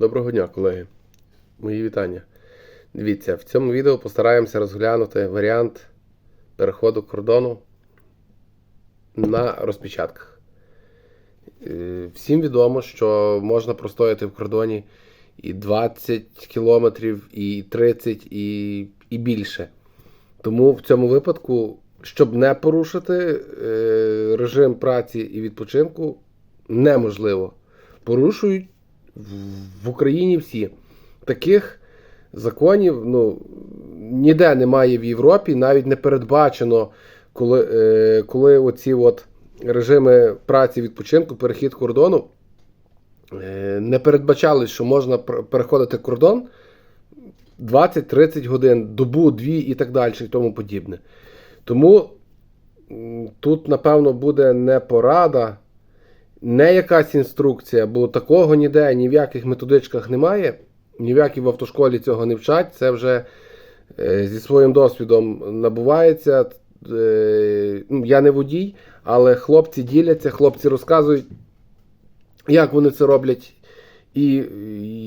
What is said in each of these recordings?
Доброго дня, колеги. Мої вітання. Дивіться, в цьому відео постараємося розглянути варіант переходу кордону на розпечатках. Е, Всім відомо, що можна простояти в кордоні і 20 кілометрів, і 30, і, і більше. Тому в цьому випадку, щоб не порушити е, режим праці і відпочинку, неможливо. Порушують в- Україні всі. Таких законів ну, ніде немає в Європі, навіть не передбачено, коли, е, коли оці от режими праці відпочинку, перехід кордону, е, не передбачали, що можна переходити кордон 20-30 годин, добу, дві і так далі, і тому подібне. Тому тут, напевно, буде не порада, не якась інструкція, бо такого ніде, ні в яких методичках немає, ні в якій в автошколі цього не вчать. Це вже е, зі своїм досвідом набувається. Е, ну, я не водій, але хлопці діляться, хлопці розказують, як вони це роблять. І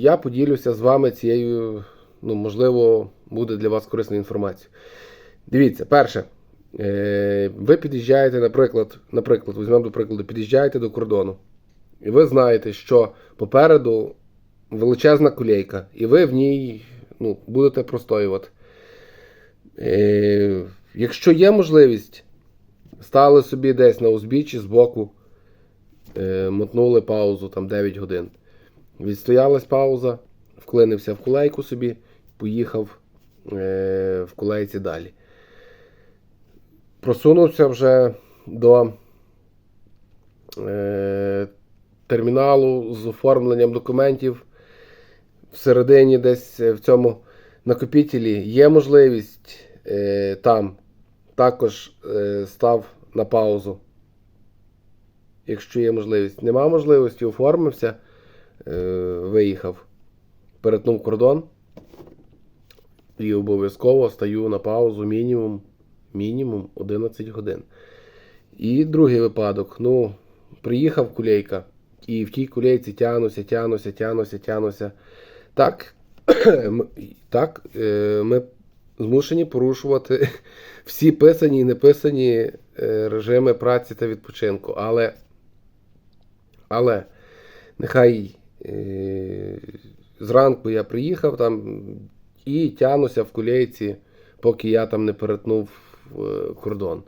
я поділюся з вами цією, ну, можливо, буде для вас корисною інформацією. Дивіться, перше, ви під'їжджаєте, наприклад, наприклад, візьмемо до прикладу, під'їжджаєте до кордону, і ви знаєте, що попереду величезна колейка, і ви в ній ну, будете простоювати. Е, якщо є можливість, стали собі десь на узбіччі збоку, е, мотнули паузу там 9 годин. Відстоялась пауза, вклинився в кулейку собі, поїхав е, в кулейці далі. Просунувся вже до е, терміналу з оформленням документів. Всередині десь в цьому накопітелі є можливість е, там також е, став на паузу. Якщо є можливість. Нема можливості, оформився, е, виїхав, перетнув кордон і обов'язково стаю на паузу мінімум, мінімум 11 годин. І другий випадок. Ну, приїхав кулейка, і в тій кулейці тянуся, тянуся, тянуся, тянуся. Так, так е, ми змушені порушувати всі писані і неписані е, режими праці та відпочинку. Але, але нехай е, зранку я приїхав там і тянуся в кулейці, поки я там не перетнув кордон.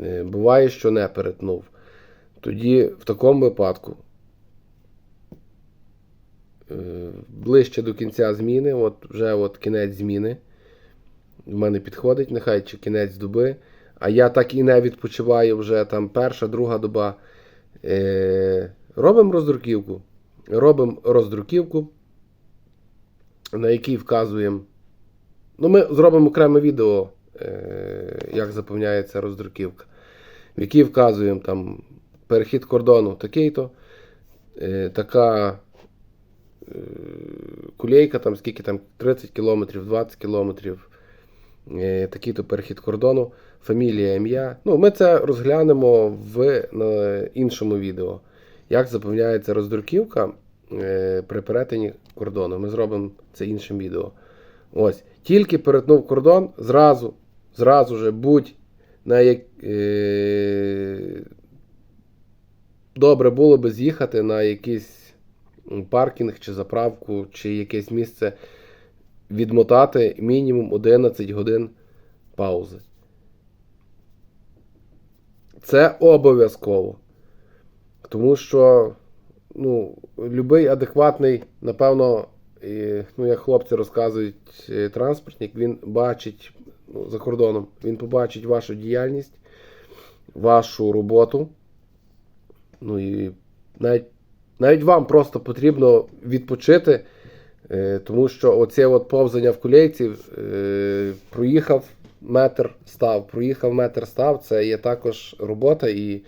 Е, Буває, що не перетнув. Тоді в такому випадку е, ближче до кінця зміни, от вже от кінець зміни. В мене підходить, нехай чи кінець доби. А я так і не відпочиваю вже там перша, друга доба. Е, робимо роздруківку. Робимо роздруківку, на якій вказуємо. Ну, ми зробимо окреме відео, е, як заповняється роздруківка, в якій вказуємо там перехід кордону такий-то, е, така е, кулейка, там скільки там 30 кілометрів, 20 кілометрів, е, такий-то перехід кордону, фамілія, ім'я. Ну, ми це розглянемо в на іншому відео. Як заповняється роздруківка е, при перетині кордону. Ми зробимо це іншим відео. Ось. Тільки перетнув кордон, зразу, зразу же будь на як, е, добре було би з'їхати на якийсь паркінг чи заправку, чи якесь місце відмотати мінімум 11 годин паузи. Це обов'язково. Тому що ну, любий адекватний, напевно, ну, як хлопці розказують, е, транспортник, він бачить за кордоном, він побачить вашу діяльність, вашу роботу. Ну і навіть, навіть вам просто потрібно відпочити, е, тому що оце от повзання в кулейці е, проїхав метр став, проїхав метр став, це є також робота і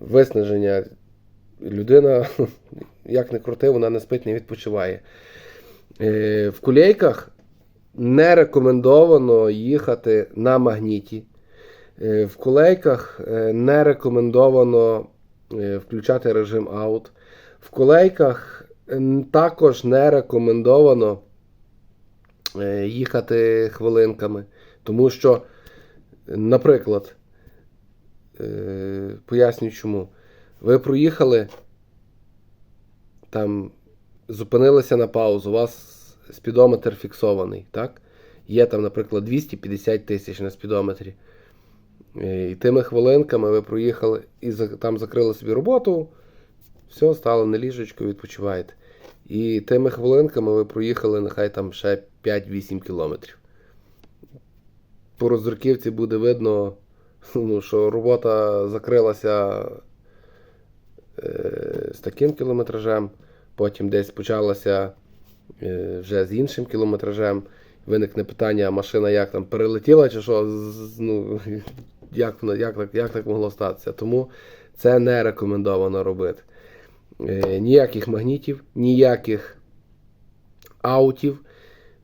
виснаження. Людина, як не крути, вона не спить, не відпочиває. Е, В кулейках не рекомендовано їхати на магніті. Е, В кулейках е, не рекомендовано е, включати режим аут. В кулейках Також не рекомендовано їхати хвилинками, тому що, наприклад, е, поясню чому. Ви проїхали, там зупинилися на паузу, у вас спідометр фіксований, так? Є там, наприклад, 250 тисяч на спідометрі. Е, І тими хвилинками ви проїхали і там закрили собі роботу, все, стали на ліжечку, відпочиваєте. І тими хвилинками ви проїхали нехай там ще 5-8 кілометрів. По роздруківці буде видно, ну, що робота закрилася е, з таким кілометражем, потім десь почалася вже з іншим кілометражем. Виникне питання, машина як там перелетіла чи що? Ну, як, як, так, як так могло статися? Тому це не рекомендовано робити. Е, ніяких магнітів, ніяких аутів.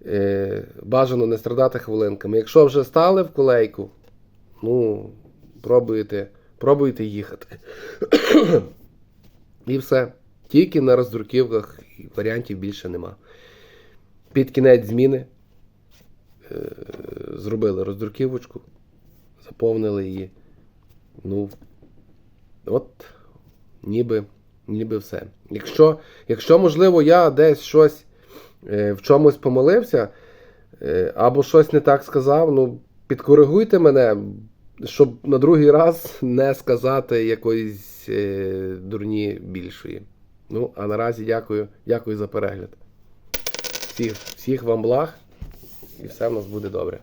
Е, бажано не страдати хвилинками. Якщо вже стали в колейку, ну, пробуйте, пробуйте їхати. І все. Тільки на роздруківках варіантів більше нема. Під кінець зміни е, зробили роздруківочку, заповнили її. Ну, от, ніби, ніби все. Якщо, якщо, можливо, я десь щось е, в чомусь помилився, е, або щось не так сказав, ну, підкоригуйте мене, щоб на другий раз не сказати якоїсь е, дурні більшої. Ну, а наразі дякую, дякую за перегляд. Всіх, всіх вам благ, і все в нас буде добре.